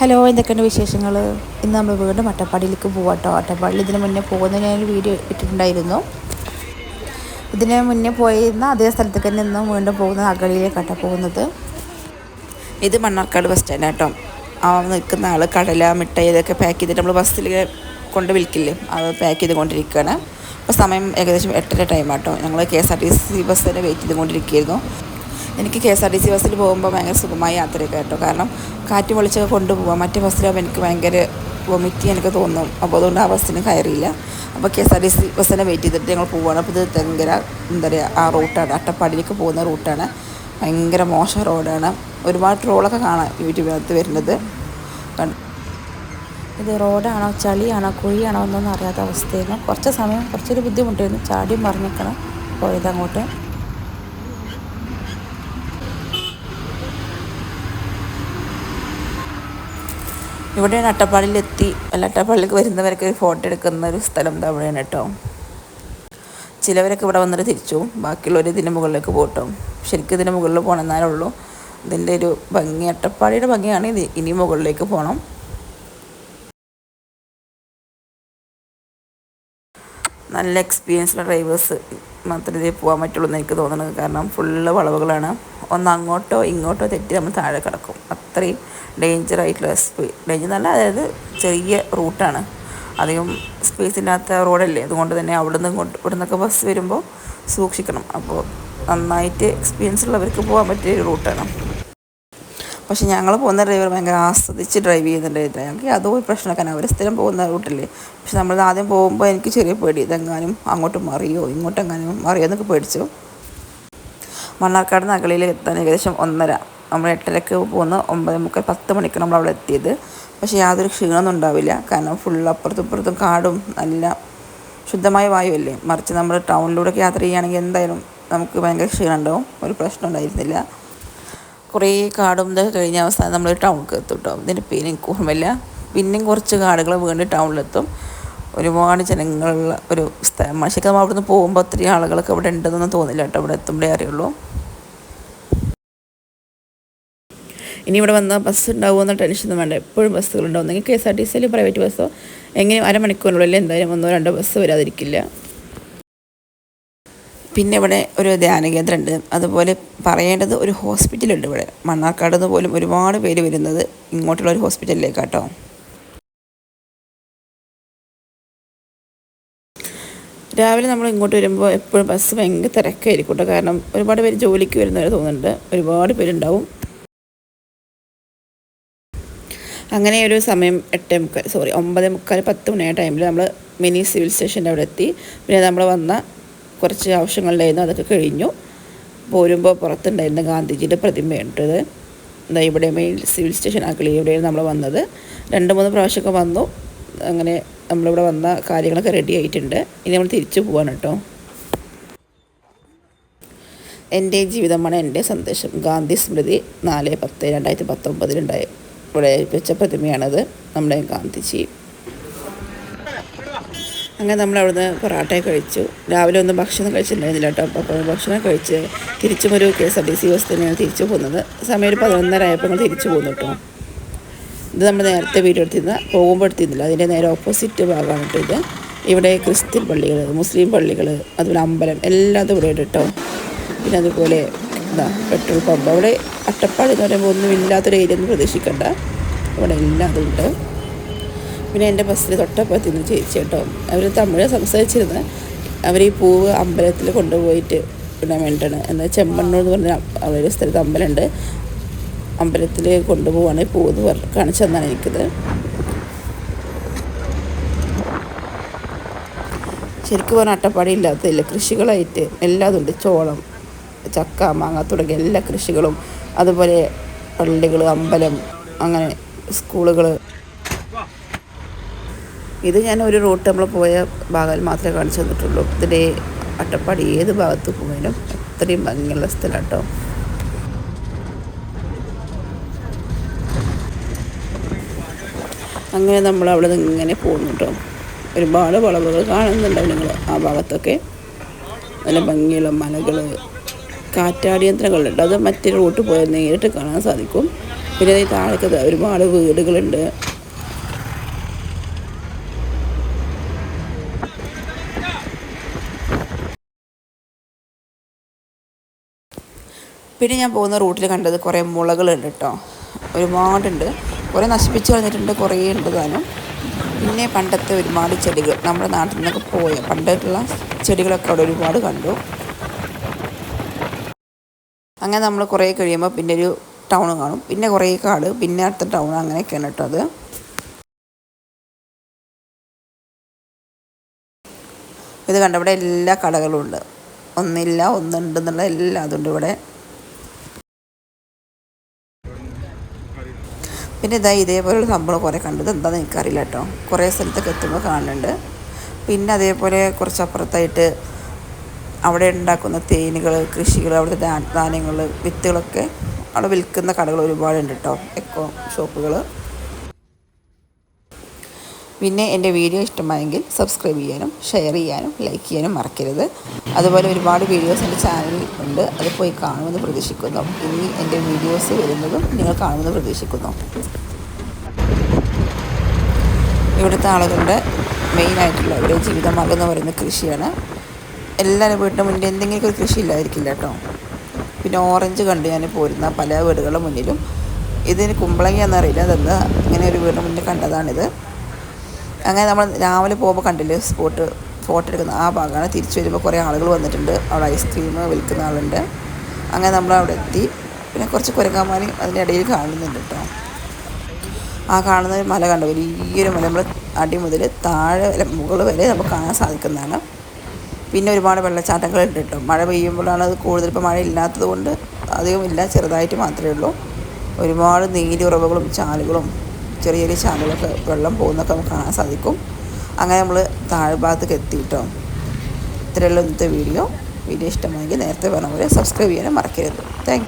Hello എന്തൊക്കെയുണ്ട് വിശേഷങ്ങൾ ഇന്ന് നമ്മൾ വീണ്ടും അട്ടപ്പാടിയിലേക്ക് പോകാം കേട്ടോ അട്ടപ്പാടിയിൽ ഇതിന് മുന്നേ പോകുന്ന ഞാൻ വീഡിയോ ഇട്ടിട്ടുണ്ടായിരുന്നു. ഇതിന് മുന്നേ പോയിരുന്ന അതേ സ്ഥലത്തേക്ക് തന്നെ ഇന്നും വീണ്ടും പോകുന്നത് അഗളിയിലേക്കാട്ടോ പോകുന്നത്. ഇത് മണ്ണാർക്കാട് ബസ് സ്റ്റാൻഡ് കേട്ടോ ആ നിൽക്കുന്ന ആൾ കടല മിഠായി ഇതൊക്കെ പാക്ക് ചെയ്തിട്ട് നമ്മൾ ബസ്സിൽ കൊണ്ട് വിൽക്കില്ലേ അത് പാക്ക് ചെയ്തുകൊണ്ടിരിക്കുകയാണ് അപ്പോൾ സമയം ഏകദേശം എട്ടര ടൈം ആട്ടോ. ഞങ്ങൾ K S R T C ബസ്സിനെ വെയിറ്റ് ചെയ്തുകൊണ്ടിരിക്കുകയായിരുന്നു. എനിക്ക് K S R T C ബസ്സിൽ പോകുമ്പോൾ ഭയങ്കര സുഖമായ യാത്രയൊക്കെ കേട്ടോ കാരണം കാറ്റ് പൊളിച്ചൊക്കെ കൊണ്ടുപോകാം മറ്റു ബസ്സിലാകുമ്പോൾ എനിക്ക് ഭയങ്കര വൊമിറ്റ് എനിക്ക് തോന്നും. അപ്പോൾ അതുകൊണ്ട് ആ ബസ്സിന് കയറിയില്ല. അപ്പോൾ K S R T C ബസ്സിനെ വെയിറ്റ് ചെയ്തിട്ട് ഞങ്ങൾ പോവുകയാണ് അപ്പോൾ ഇത് ഭയങ്കര എന്താ പറയുക ആ റൂട്ടാണ് അട്ടപ്പാടിയിലേക്ക് പോകുന്ന റൂട്ടാണ് ഭയങ്കര മോശം റോഡാണ് ഒരുപാട് ട്രോളൊക്കെ കാണാം യൂട്യൂബിനകത്ത് വരുന്നത്. ഇത് റോഡാണോ ചളിയാണോ കുഴിയാണോ എന്നൊന്നും അറിയാത്ത അവസ്ഥയായിരുന്നു. കുറച്ച് സമയം കുറച്ചൊരു ബുദ്ധിമുട്ടായിരുന്നു. ചാടിയും മറിഞ്ഞിക്കണം പോയത് അങ്ങോട്ട്. ഇവിടെയാണ് അട്ടപ്പാടിയിലെത്തി. അട്ടപ്പാടിലേക്ക് വരുന്നവരൊക്കെ ഫോട്ടോ എടുക്കുന്ന ഒരു സ്ഥലം അവിടെയാണ് കേട്ടോ. ചിലവരൊക്കെ ഇവിടെ വന്നിട്ട് തിരിച്ചു. ബാക്കിയുള്ളവർ ഇതിന്റെ മുകളിലേക്ക് പോട്ടോ. ശരിക്കും ഇതിന്റെ മുകളിൽ പോകണമെന്നാലേ ഉള്ളൂ. ഇതിന്റെ ഒരു ഭംഗി അട്ടപ്പാടിയുടെ ഭംഗിയാണ് ഇത്. ഇനി മുകളിലേക്ക് പോകണം നല്ല എക്സ്പീരിയൻസ്ഡ് ഡ്രൈവേഴ്സ് മാത്രമേ ഇതിൽ പോകാൻ പറ്റുള്ളൂ എന്ന് എനിക്ക് തോന്നുന്നത്. കാരണം ഫുള്ള് വളവുകളാണ്. ഒന്ന് അങ്ങോട്ടോ ഇങ്ങോട്ടോ തെറ്റി നമ്മൾ താഴെ കിടക്കും. അത്രയും ഡേഞ്ചർ ആയിട്ടുള്ള സ്പീ ഡേഞ്ചർ എന്നല്ല അതായത് ചെറിയ റൂട്ടാണ് അധികം സ്പേസ് ഇല്ലാത്ത റോഡല്ലേ അതുകൊണ്ട് തന്നെ അവിടുന്ന് ഇങ്ങോട്ട് ഇവിടെ നിന്നൊക്കെ ബസ് വരുമ്പോൾ സൂക്ഷിക്കണം. അപ്പോൾ നന്നായിട്ട് എക്സ്പീരിയൻസ് ഉള്ളവർക്ക് പോകാൻ പറ്റിയ റൂട്ടാണ് പക്ഷെ ഞങ്ങൾ പോകുന്ന ഡ്രൈവർ ഭയങ്കര ആസ്വദിച്ച് ഡ്രൈവ് ചെയ്യുന്നുണ്ടായിരുന്നു ഞങ്ങൾക്ക് അതോ ഒരു പ്രശ്നമൊക്കെ അവർ സ്ഥിരം പോകുന്ന റൂട്ടല്ലേ പക്ഷെ നമ്മൾ ആദ്യം പോകുമ്പോൾ എനിക്ക് ചെറിയ പേടി. ഇതെങ്ങാനും അങ്ങോട്ട് മറിയോ ഇങ്ങോട്ടെങ്ങാനും മറിയോ എന്നൊക്കെ പേടിച്ചു. മണ്ണാർക്കാട് നഗളിയിൽ എത്താൻ ഏകദേശം ഒന്നര. നമ്മൾ എട്ടരക്ക് പോകുന്ന ഒമ്പത് മുക്കാൽ പത്ത് മണിക്ക് നമ്മൾ അവിടെ എത്തിയത്. പക്ഷേ യാതൊരു ക്ഷീണമൊന്നും ഉണ്ടാവില്ല. കാരണം ഫുൾ അപ്പുറത്തും ഇപ്പുറത്തും കാടും നല്ല ശുദ്ധമായ വായുവല്ലേ. മറിച്ച് നമ്മൾ ടൗണിലൂടെയൊക്കെ യാത്ര ചെയ്യുകയാണെങ്കിൽ എന്തായാലും നമുക്ക് ഭയങ്കര ക്ഷീണം ഉണ്ടാവും. ഒരു പ്രശ്നം ഉണ്ടായിരുന്നില്ല. കുറേ കാടും ഇതൊക്കെ കഴിഞ്ഞ അവസാനം നമ്മൾ ടൗണിലേക്ക് എത്തും കേട്ടോ. ഇതിന്റെ പേര് എനിക്ക് ഓർമ്മയില്ല. പിന്നെയും കുറച്ച് കാടുകൾ വീണ്ടും ടൗണിലെത്തും. ഒരുപാട് ജനങ്ങളുള്ള ഒരു സ്ഥലം. ശരിക്കും നമ്മൾ അവിടുന്ന് പോകുമ്പോൾ ഒത്തിരി ആളുകളൊക്കെ ഇവിടെ ഉണ്ടെന്നൊന്നും തോന്നില്ല കേട്ടോ. ഇവിടെ എത്തുമ്പോഴേ അറിയുള്ളൂ. ഇനി ഇവിടെ വന്നാൽ ബസ് ഉണ്ടാവുമോ ഉണ്ടാവുമെന്ന ടെൻഷനൊന്നും വേണ്ട. എപ്പോഴും ബസ്സുകളുണ്ടാവും നിങ്ങൾക്ക് കെ എസ് ആർ ടി സിയിൽ പ്രൈവറ്റ് ബസ്സോ എങ്ങനെ അരമണിക്കൂറിനുള്ളിൽ എന്തായാലും ഒന്നോ രണ്ടോ ബസ് വരാതിരിക്കില്ല. പിന്നെ ഇവിടെ ഒരു ധ്യാനകേന്ദ്രം ഉണ്ട് അതുപോലെ പറയേണ്ടത് ഒരു ഹോസ്പിറ്റലുണ്ട് ഇവിടെ. മണ്ണാർക്കാട് നിന്ന് പോലും ഒരുപാട് പേര് വരുന്നത് ഇങ്ങോട്ടുള്ള ഒരു ഹോസ്പിറ്റലിലേക്കാട്ടോ രാവിലെ നമ്മൾ ഇങ്ങോട്ട് വരുമ്പോൾ എപ്പോഴും ബസ് ഭയങ്കര തിരക്കായിരിക്കും കേട്ടോ. കാരണം ഒരുപാട് പേര് ജോലിക്ക് വരുന്നവർ തോന്നുന്നുണ്ട്. ഒരുപാട് പേരുണ്ടാവും. അങ്ങനെ ഒരു സമയം എട്ടേ മുക്കാൽ സോറി ഒമ്പത് മുക്കാൽ പത്ത് മണിയായ ടൈമിൽ നമ്മൾ മിനി സിവിൽ സ്റ്റേഷന്റെ അവിടെ എത്തി. പിന്നെ നമ്മൾ വന്ന കുറച്ച് ആവശ്യങ്ങളുണ്ടായിരുന്നു അതൊക്കെ കഴിഞ്ഞു. പോരുമ്പോൾ പുറത്തുണ്ടായിരുന്ന ഗാന്ധിജിയുടെ പ്രതിമയുണ്ടത്. എന്താ ഇവിടെ മെയിൻ സിവിൽ സ്റ്റേഷൻ ആക്കളി ഇവിടെയാണ് നമ്മൾ വന്നത്. രണ്ട് മൂന്ന് പ്രാവശ്യമൊക്കെ വന്നു. അങ്ങനെ നമ്മളിവിടെ വന്ന കാര്യങ്ങളൊക്കെ റെഡി ആയിട്ടുണ്ട്. ഇനി നമ്മൾ തിരിച്ചു പോവാണ് കേട്ടോ. എന്റെ ജീവിതമാണ് എന്റെ സന്ദേശം. ഗാന്ധി സ്മൃതി നാല് പത്ത് രണ്ടായിരത്തി പത്തൊമ്പതിലുണ്ടായ ഇവിടെ വെച്ച പ്രതിമയാണത്. നമ്മുടെ ഗാന്ധിജി. അങ്ങനെ നമ്മൾ അവിടുന്ന് പൊറാട്ട കഴിച്ചു. രാവിലെ ഒന്നും ഭക്ഷണം കഴിച്ചിട്ടുണ്ടായിരുന്നില്ല കേട്ടോ. അപ്പോൾ ഭക്ഷണം കഴിച്ച് തിരിച്ചും ഒരു K S R T C bus തന്നെയാണ് തിരിച്ചു പോകുന്നത്. സമയം ഒരു പതിനൊന്നര ആയപ്പോൾ ഞങ്ങൾ തിരിച്ചു പോകുന്നു കേട്ടോ. ഇത് നമ്മൾ നേരത്തെ വീഡിയോ എടുത്തിരുന്ന പോകുമ്പോൾ എടുത്തിരുന്നില്ല. അതിന്റെ നേരെ ഓപ്പോസിറ്റ് ഭാഗമാണ് കേട്ടോ ഇത്. ഇവിടെ ക്രിസ്ത്യൻ പള്ളികൾ മുസ്ലിം പള്ളികൾ അതുപോലെ അമ്പലം എല്ലാതും ഇവിടെ ഉണ്ട് കേട്ടോ. പിന്നെ അതുപോലെ എന്താ പെട്രോൾ പമ്പ്. അവിടെ അട്ടപ്പാടി എന്ന് പറയുമ്പോൾ ഒന്നും ഇല്ലാത്തൊരു ഏരിയ ഒന്നും പ്രതീക്ഷിക്കണ്ട. അവിടെ എല്ലാം അതുണ്ട്. പിന്നെ എന്റെ ബസ്സിൽ തൊട്ടപ്പുറത്ത് നിന്ന് ചേച്ചി കേട്ടോ അവർ തമിഴ് സംസാരിച്ചിരുന്ന്. അവർ ഈ പൂവ് അമ്പലത്തിൽ കൊണ്ടുപോയിട്ട് ഇടാൻ വേണ്ടിയിട്ടാണ് എന്നാൽ ചെമ്മണ്ണൂർ എന്ന് പറഞ്ഞ അവിടെ സ്ഥലത്ത് അമ്പലമുണ്ട്. അമ്പലത്തിൽ കൊണ്ടുപോവാണ്. ഈ പൂവ് കാണിച്ചു തന്നാണ് എനിക്കത്. ശരിക്കും പറഞ്ഞാൽ അട്ടപ്പാടി ഇല്ലാത്തതില്ല. കൃഷികളായിട്ട് എല്ലാതുണ്ട്. ചോളം ചക്ക മാങ്ങ തുടങ്ങിയ എല്ലാ കൃഷികളും അതുപോലെ പള്ളികൾ അമ്പലം അങ്ങനെ സ്കൂളുകൾ ഇത് ഞാൻ ഒരു റൂട്ട് നമ്മൾ പോയ ഭാഗത്തിൽ മാത്രമേ കാണിച്ചു തന്നിട്ടുള്ളൂ. ഇതിന്റെ അട്ടപ്പാടി ഏത് ഭാഗത്ത് പോയാലും അത്രയും ഭംഗിയുള്ള സ്ഥലം കേട്ടോ അങ്ങനെ നമ്മൾ അവിടെ നിന്ന് ഇങ്ങനെ പോകുന്നു കേട്ടോ ഒരുപാട് വളവുകൾ കാണുന്നുണ്ടാവും നിങ്ങൾ ആ ഭാഗത്തൊക്കെ. നല്ല ഭംഗിയുള്ള മലകൾ കാറ്റാടി യന്ത്രങ്ങളുണ്ട് അത് മറ്റൊരു റൂട്ട് പോയാൽ നേരിട്ട് കാണാൻ സാധിക്കും. പിന്നെ ഈ താഴേക്ക് ഒരുപാട് വീടുകളുണ്ട്. പിന്നെ ഞാൻ പോകുന്ന റൂട്ടിൽ കണ്ടത് കുറേ മുളകളുണ്ട് കേട്ടോ. ഒരുപാടുണ്ട്. കുറേ നശിപ്പിച്ച് കളഞ്ഞിട്ടുണ്ട് കുറേ ഉണ്ട് താനും. പിന്നെ പണ്ടത്തെ ഒരുപാട് ചെടികൾ നമ്മുടെ നാട്ടിൽ നിന്നൊക്കെ പോയ പണ്ടുള്ള ചെടികളൊക്കെ അവിടെ ഒരുപാട് കണ്ടു. അങ്ങനെ നമ്മൾ കുറേ കഴിയുമ്പോൾ പിന്നെ ഒരു ടൗൺ കാണും. പിന്നെ കുറേ കാട് പിന്നെ അടുത്ത ടൗൺ അങ്ങനെയൊക്കെയാണ് കേട്ടോ അത്. ഇത് കണ്ട ഇവിടെ എല്ലാ കടകളും ഉണ്ട്. ഒന്നില്ല ഒന്നുണ്ടെന്നുള്ള എല്ലാ അതുണ്ട് ഇവിടെ. പിന്നെ ഇതാ ഇതേപോലെയുള്ള സംഭവം കുറേ കണ്ടത്. എന്താണെന്ന് എനിക്കറിയില്ല കേട്ടോ. കുറേ സ്ഥലത്തൊക്കെ എത്തുമ്പോൾ കാണുന്നുണ്ട്. പിന്നെ അതേപോലെ കുറച്ച് അപ്പുറത്തായിട്ട് അവിടെ ഉണ്ടാക്കുന്ന തേനുകൾ കൃഷികൾ അവിടുത്തെ ധാന്യങ്ങൾ വിത്തുകളൊക്കെ അവിടെ വിൽക്കുന്ന കടകൾ ഒരുപാടുണ്ട് കേട്ടോ എക്കോ ഷോപ്പുകൾ. പിന്നെ എന്റെ വീഡിയോ ഇഷ്ടമായെങ്കിൽ സബ്സ്ക്രൈബ് ചെയ്യാനും ഷെയർ ചെയ്യാനും ലൈക്ക് ചെയ്യാനും മറക്കരുത്. അതുപോലെ ഒരുപാട് വീഡിയോസ് എന്റെ ചാനലിൽ ഉണ്ട് അത് പോയി കാണുമെന്ന് പ്രതീക്ഷിക്കുന്നു. ഇനി എന്റെ വീഡിയോസ് വരുന്നതും നിങ്ങൾ കാണുമെന്ന് പ്രതീക്ഷിക്കുന്നു. ഇവിടുത്തെ ആളുകളുടെ മെയിനായിട്ടുള്ള ഒരു ജീവിതമാർഗം എന്ന് കൃഷിയാണ്. എല്ലാവരും വീട്ടിന്റെ മുന്നിൽ എന്തെങ്കിലും ഒരു കൃഷി ഇല്ലായിരിക്കില്ല കേട്ടോ. പിന്നെ ഓറഞ്ച് കണ്ട് ഞാൻ പോരുന്ന പല വീടുകളുടെ മുന്നിലും ഇതിന് കുമ്പളങ്ങി എന്നറിയില്ല അതെന്താ? ഇങ്ങനെ ഒരു വീടിന്റെ മുന്നിൽ കണ്ടതാണിത്. അങ്ങനെ നമ്മൾ രാവിലെ പോകുമ്പോൾ കണ്ടില്ലേ സ്പോട്ട് ഫോട്ടോ എടുക്കുന്ന ആ ഭാഗമാണ്. തിരിച്ചു വരുമ്പോൾ കുറേ ആളുകൾ വന്നിട്ടുണ്ട്. അവിടെ ഐസ്ക്രീം വിൽക്കുന്ന ആളുണ്ട്. അങ്ങനെ നമ്മൾ അവിടെ എത്തി. പിന്നെ കുറച്ച് കുരങ്ങാമാനി അതിന്റെ ഇടയിൽ കാണുന്നുണ്ട് കേട്ടോ. ആ കാണുന്ന മല കണ്ടു? വലിയൊരു മല. നമ്മൾ അടി മുതൽ താഴെ മുകൾ വരെ നമുക്ക് കാണാൻ സാധിക്കുന്നതാണ്. പിന്നെ ഒരുപാട് വെള്ളച്ചാട്ടങ്ങളുണ്ട് കേട്ടോ. മഴ പെയ്യുമ്പോഴാണ് അത് കൂടുതൽ ഇപ്പോൾ മഴ ഇല്ലാത്തത് കൊണ്ട് അധികം ഇല്ല ചെറുതായിട്ട് മാത്രമേ ഉള്ളൂ. ഒരുപാട് നീരുറവുകളും ചാലുകളും ചെറിയ ചെറിയ ചാലുകളൊക്കെ വെള്ളം പോകുന്നൊക്കെ നമുക്ക് കാണാൻ സാധിക്കും. അങ്ങനെ നമ്മൾ താഴ്ഭാഗത്തേക്ക് എത്തി കേട്ടോ. ഇത്രയുള്ള ഇന്നത്തെ വീഡിയോ. വീഡിയോ ഇഷ്ടമായെങ്കിൽ നേരത്തെ പറഞ്ഞ പോലെ സബ്സ്ക്രൈബ് ചെയ്യാനും മറക്കരുത്. താങ്ക്